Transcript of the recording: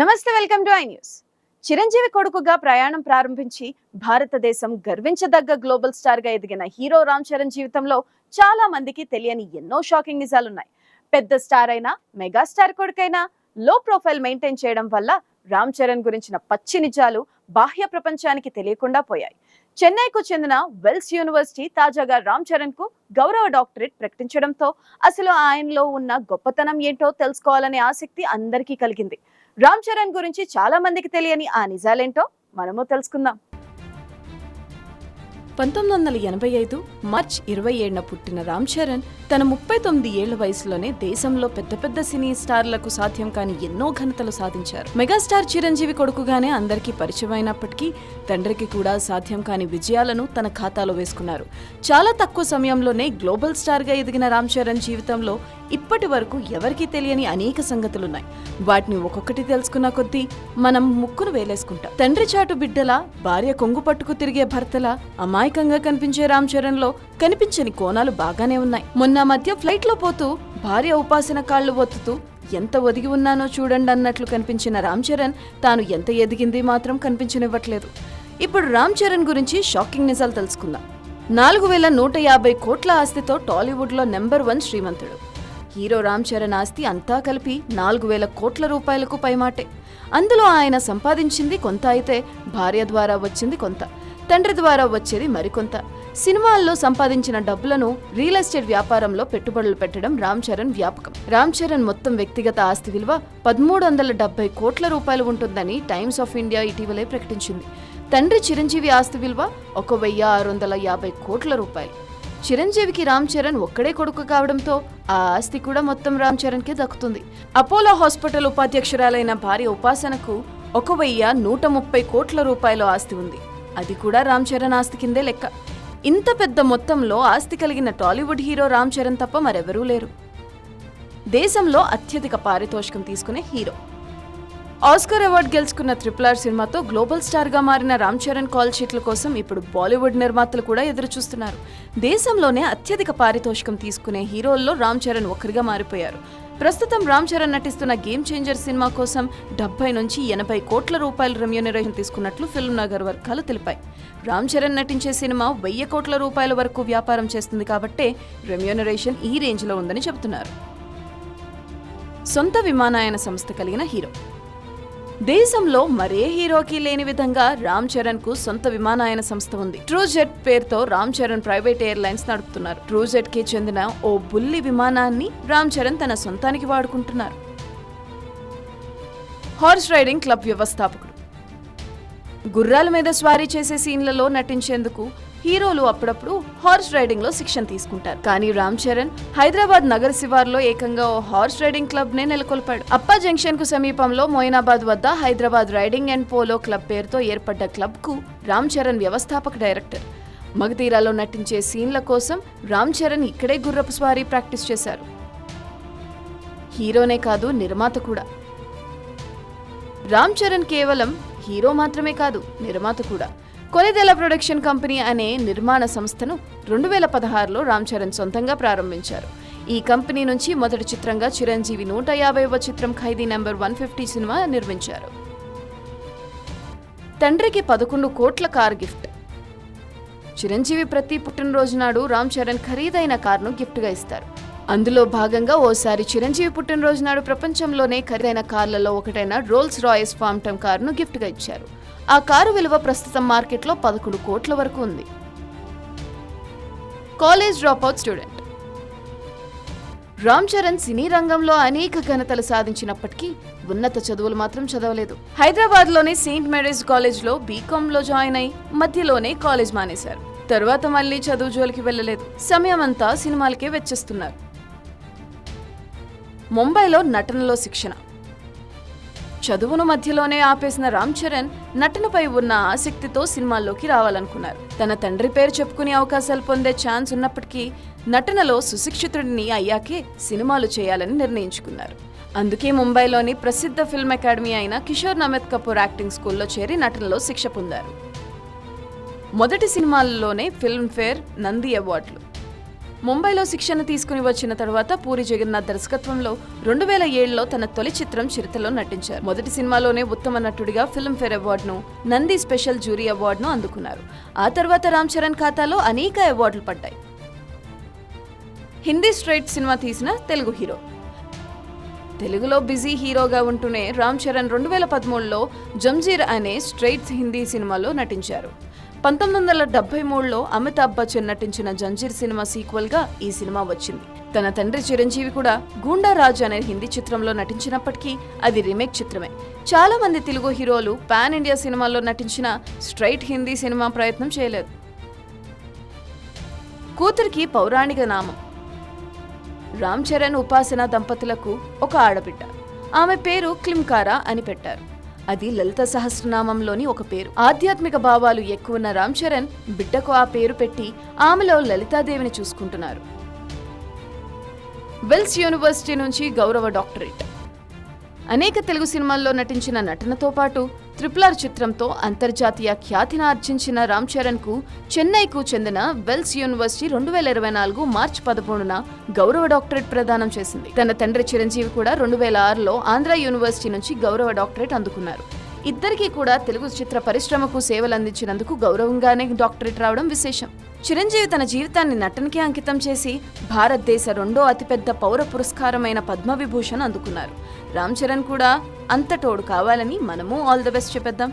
నమస్తే welcome to I news. Chiranjeevi కొడుకుగా ప్రయాణం ప్రారంభించి భారతదేశం గర్వించదగ్గ గ్లోబల్ స్టార్గా ఎదిగిన హీరో రామ్ చరణ్ జీవితంలో చాలా మందికి తెలియని ఎన్నో షాకింగ్ నిజాలున్నాయి. పెద్ద స్టార్ అయినా మెగాస్టార్ కొడుకైనా లో ప్రొఫైల్ మెయింటైన్ చేయడం వల్ల రామ్ చరణ్ గురించిన పచ్చి నిజాలు బాహ్య ప్రపంచానికి తెలియకుండా పోయాయి. చెన్నైకు చెందిన వెల్స్ యూనివర్సిటీ తాజాగా రామ్ చరణ్కు గౌరవ డాక్టరేట్ ప్రకటించడంతో అసలు ఆయనలో ఉన్న గొప్పతనం ఏంటో తెలుసుకోవాలనే ఆసక్తి అందరికీ కలిగింది. రామ్ చరణ్ గురించి చాలా మందికి తెలియని ఆ నిజాలేంటో మనము తెలుసుకుందాం. పంతొమ్మిది వందల ఎనభై ఐదు మార్చ్ ఇరవై ఏడున పుట్టిన రామ్ చరణ్ తన ముప్పై తొమ్మిది ఏళ్ళ వయసులోనే దేశంలో పెద్ద పెద్ద సినీ స్టార్లకు సాధ్యం కాని ఎన్నో ఘనతలు సాధించారు. మెగాస్టార్ చిరంజీవి కొడుకుగానే అందరికీ పరిచయం అయినప్పటికీ తండ్రికి కూడా సాధ్యం కాని విజయాలను తన ఖాతాలో వేసుకున్నారు. చాలా తక్కువ సమయంలోనే గ్లోబల్ స్టార్గా ఎదిగిన రామ్ చరణ్ జీవితంలో ఇప్పటి వరకు ఎవరికీ తెలియని అనేక సంగతులున్నాయి. వాటిని ఒక్కొక్కటి తెలుసుకున్న కొద్దీ మనం ముక్కును వేలేసుకుంటాం. తండ్రి చాటు బిడ్డలా భార్య కొంగు పట్టుకు తిరిగే భర్తలా అమాయకంగా కనిపించే రామ్ చరణ్లో కనిపించని కోణాలు బాగానే ఉన్నాయి. మొన్న మధ్య ఫ్లైట్లో పోతూ భార్య ఉపాసన కాళ్ళు ఒత్తుతూ ఎంత ఒదిగి ఉన్నానో చూడండి అన్నట్లు కనిపించిన రామ్ చరణ్ తాను ఎంత ఎదిగింది మాత్రం కనిపించనివ్వట్లేదు. ఇప్పుడు రామ్ చరణ్ గురించి షాకింగ్ నిజాలు తెలుసుకుందాం. నాలుగు వేల నూట యాభై కోట్ల ఆస్తితో టాలీవుడ్లో నెంబర్ వన్ శ్రీమంతుడు. హీరో రామ్ చరణ్ ఆస్తి అంతా కలిపి నాలుగు వేల కోట్ల రూపాయలకు పైమాటే. అందులో ఆయన సంపాదించింది కొంత అయితే భార్య ద్వారా వచ్చింది కొంత తండ్రి ద్వారా వచ్చేది మరికొంత. సినిమాల్లో సంపాదించిన డబ్బులను రియల్ ఎస్టేట్ వ్యాపారంలో పెట్టుబడులు పెట్టడం రామ్ చరణ్ వ్యాపకం. రామ్ చరణ్ మొత్తం వ్యక్తిగత ఆస్తి విలువ పదమూడు వందల డెబ్బై కోట్ల రూపాయలు ఉంటుందని టైమ్స్ ఆఫ్ ఇండియా ఇటీవలే ప్రకటించింది. తండ్రి చిరంజీవి ఆస్తి విలువ ఒక వెయ్యి ఆరు వందల యాభై కోట్ల రూపాయలు. చిరంజీవికి రామ్ చరణ్ ఒక్కడే కొడుకు కావడంతో ఆ ఆస్తి కూడా మొత్తం రామ్ చరణ్కే దక్కుతుంది. అపోలో హాస్పిటల్ ఉపాధ్యక్షురాలైన భార్య ఉపాసనకు ఒక వెయ్యి నూట ముప్పై కోట్ల రూపాయల ఆస్తి ఉంది. అది కూడా రామ్ చరణ్ ఆస్తి కిందే లెక్క. ఇంత పెద్ద మొత్తంలో ఆస్తి కలిగిన టాలీవుడ్ హీరో రామ్ చరణ్ తప్ప మరెవరూ లేరు. దేశంలో అత్యధిక పారితోషికం తీసుకునే హీరో. ఆస్కర్ అవార్డు గెలుచుకున్న త్రిపుల్ ఆర్ సినిమాతో గ్లోబల్ స్టార్గా మారిన రామ్ చరణ్ కాల్ షీట్ల కోసం ఇప్పుడు బాలీవుడ్ నిర్మాతలు కూడా ఎదురుచూస్తున్నారు. దేశంలోనే అత్యధిక పారితోషికం తీసుకునే హీరోల్లో రామ్ చరణ్ ఒక్కరిగా మారిపోయారు. ప్రస్తుతం రామ్ చరణ్ నటిస్తున్న గేమ్ చేంజర్ సినిమా కోసం డెబ్బై నుంచి ఎనభై కోట్ల రూపాయల రెమ్యూనరేషన్ తీసుకున్నట్లు ఫిల్మ్ నగర్ వర్గాలు తెలిపాయి. రామ్ చరణ్ నటించే సినిమా వెయ్యి కోట్ల రూపాయల వరకు వ్యాపారం చేస్తుంది కాబట్టే రెమ్యూనరేషన్ ఈ రేంజ్లో ఉందని చెబుతున్నారు. సొంత విమానయాన సంస్థ కలిగిన హీరో. దేశంలో మరే హీరోకి లేని విధంగా రామ్ చరణ్కు సొంత విమానయాన సంస్థ ఉంది. ట్రూజెట్ పేరుతో రామ్ చరణ్ ప్రైవేట్ ఎయిర్లైన్స్ నడుపుతున్నారు. ట్రూజెట్కి చెందిన ఓ బుల్లి విమానాన్ని రామ్ చరణ్ తన సొంతానికి వాడుకుంటున్నారు. హార్స్ రైడింగ్ క్లబ్ వ్యవస్థాపకుడు. గుర్రాల మీద స్వారీ చేసే సీన్లలో నటించేందుకు హీరోలు అప్పుడప్పుడు హార్స్ రైడింగ్లో శిక్షణ తీసుకుంటారు. కానీ రామ్ చరణ్ హైదరాబాద్ నగర శివార్లో ఏకంగా ఓ హార్స్ రైడింగ్ క్లబ్ నే నెలకొల్పాడు. అప్పా జంక్షన్కు సమీపంలో మోయినాబాద్ వద్ద Hyderabad riding and polo club పేరుతో ఏర్పడ్డ క్లబ్కు రామ్ చరణ్ వ్యవస్థాపక డైరెక్టర్. మగధీరాలో నటించే సీన్ల కోసం రామ్ చరణ్ ఇక్కడే గుర్రపు స్వారీ ప్రాక్టీస్ చేశారు. హీరోనే కాదు నిర్మాత కూడా. రామ్ చరణ్ కేవలం హీరో మాత్రమే కాదు నిర్మాత కూడా. కొలెదెల ప్రొడక్షన్ కంపెనీ అనే నిర్మాణ సంస్థను రెండు వేల పదహారులో రామ్ చరణ్ సొంతంగా ప్రారంభించారు. ఈ కంపెనీ నుంచి మొదటి చిత్రంగా చిరంజీవి నూట యాభైవ చిత్రం Khaidi number one fifty cinema నిర్మించారు. తండ్రికి పదకొండు కోట్ల కార్ గిఫ్ట్. చిరంజీవి ప్రతి పుట్టినరోజు నాడు రామ్ చరణ్ ఖరీదైన కార్ను గిఫ్ట్గా ఇస్తారు. అందులో భాగంగా ఓసారి చిరంజీవి పుట్టినరోజు నాడు ప్రపంచంలోనే ఖరీదైన కార్లలో ఒకటైన రోల్స్ రాయస్ ఫామ్టమ్ కారును గిఫ్ట్గా ఇచ్చారు. ఆ కారు విలువ ప్రస్తుతం మార్కెట్లో పదకొండు కోట్ల వరకు ఉంది. College dropout student. Ram Charan సినీ రంగంలో అనేక ఘనతలు సాధించినప్పటికీ ఉన్నత చదువులు మాత్రం చదవలేదు. హైదరాబాద్లోని సెయింట్ మేరీస్ కాలేజ్లో బీకాంలో జాయిన్ అయి మధ్యలోనే కాలేజ్ మానేశారు. తర్వాత మళ్ళీ చదువు జోలికి వెళ్ళలేదు. సమయం అంతా సినిమాలకే వెచ్చేస్తున్నారు. ముంబైలో నటనలో శిక్షణ. చదువును మధ్యలోనే ఆపేసిన రామ్ చరణ్ నటనపై ఉన్న ఆసక్తితో సినిమాల్లోకి రావాలనుకున్నారు. తన తండ్రి పేరు చెప్పుకునే అవకాశాలు పొందే ఛాన్స్ ఉన్నప్పటికీ నటనలో సుశిక్షితుడిని అయ్యాకే సినిమాలు చేయాలని నిర్ణయించుకున్నారు. అందుకే ముంబైలోని ప్రసిద్ధ ఫిల్మ్ అకాడమీ అయిన కిషోర్ నమిత్ కపూర్ యాక్టింగ్ స్కూల్లో చేరి నటనలో శిక్ష పొందారు. మొదటి సినిమాల్లోనే ఫిల్మ్ఫేర్ నంది అవార్డులు. ముంబైలో శిక్షణ తీసుకుని వచ్చిన తర్వాత పూరి జగన్నాథ్ దర్శకత్వంలో రెండు వేల ఏడులో తన తొలి చిత్రం చిరుతలో నటించారు. మొదటి సినిమాలోనే ఉత్తమ నటుడిగా ఫిల్మ్ఫేర్ అవార్డును నంది స్పెషల్ జ్యూరీ అవార్డును అందుకున్నారు. ఆ తర్వాత రామ్ చరణ్ ఖాతాలో అనేక అవార్డులు పడ్డాయి. హిందీ స్ట్రైట్ సినిమా తీసిన తెలుగు హీరో. తెలుగులో బిజీ హీరోగా ఉంటూనే రామ్ చరణ్ రెండు వేల పదమూడులో జంజీర్ అనే స్ట్రైట్ హిందీ సినిమాలో నటించారు. పంతొమ్మిది వందల డెబ్బై మూడులో అమితాబ్ బచ్చన్ నటించిన జంజీర్ సినిమా సీక్వెల్గా ఈ సినిమా వచ్చింది. తన తండ్రి చిరంజీవి కూడా గూండా రాజ్ అనే హిందీ చిత్రంలో నటించినప్పటికీ అది రీమేక్ చిత్రమే. చాలా మంది తెలుగు హీరోలు పాన్ ఇండియా సినిమాల్లో నటించిన స్ట్రైట్ హిందీ సినిమా ప్రయత్నం చేయలేదు. కూతురికి పౌరాణిక నామం రామ్ చరణ్ ఉపాసన దంపతులకు ఒక ఆడబిడ్డ. ఆమె పేరు క్లింకారా అని పెట్టారు. అది లలిత సహస్రనామంలోని ఒక పేరు. ఆధ్యాత్మిక భావాలు ఎక్కువన్న రామ్ చరణ్ బిడ్డకు ఆ పేరు పెట్టి ఆమెలో లలితాదేవిని చూసుకుంటున్నారు. వెల్స్ యూనివర్సిటీ నుంచి గౌరవ డాక్టరేట్. అనేక తెలుగు సినిమాల్లో నటించిన నటనతో పాటు ట్రిపుల్ ఆర్ చిత్రంతో అంతర్జాతీయ ఖ్యాతిని ఆర్జించిన రామ్ చరణ్కు చెన్నైకు చెందిన వెల్స్ యూనివర్సిటీ రెండు వేల ఇరవై నాలుగు మార్చి పదమూడున గౌరవ డాక్టరేట్ ప్రదానం చేసింది. తన తండ్రి చిరంజీవి కూడా రెండు వేల ఆరులో ఆంధ్ర యూనివర్సిటీ నుంచి గౌరవ డాక్టరేట్ అందుకున్నారు. ఇద్దరికీ కూడా తెలుగు చిత్ర పరిశ్రమకు సేవలు అందించినందుకు గౌరవంగానే డాక్టరేట్ రావడం విశేషం. చిరంజీవి తన జీవితాన్ని నటనకి అంకితం చేసి భారతదేశ రెండో అతిపెద్ద పౌర పురస్కారమైన పద్మవిభూషణ్ అందుకున్నారు. రామ్ చరణ్ కూడా అంతటోడు కావాలని మనము ఆల్ ద బెస్ట్ చెప్పేద్దాం.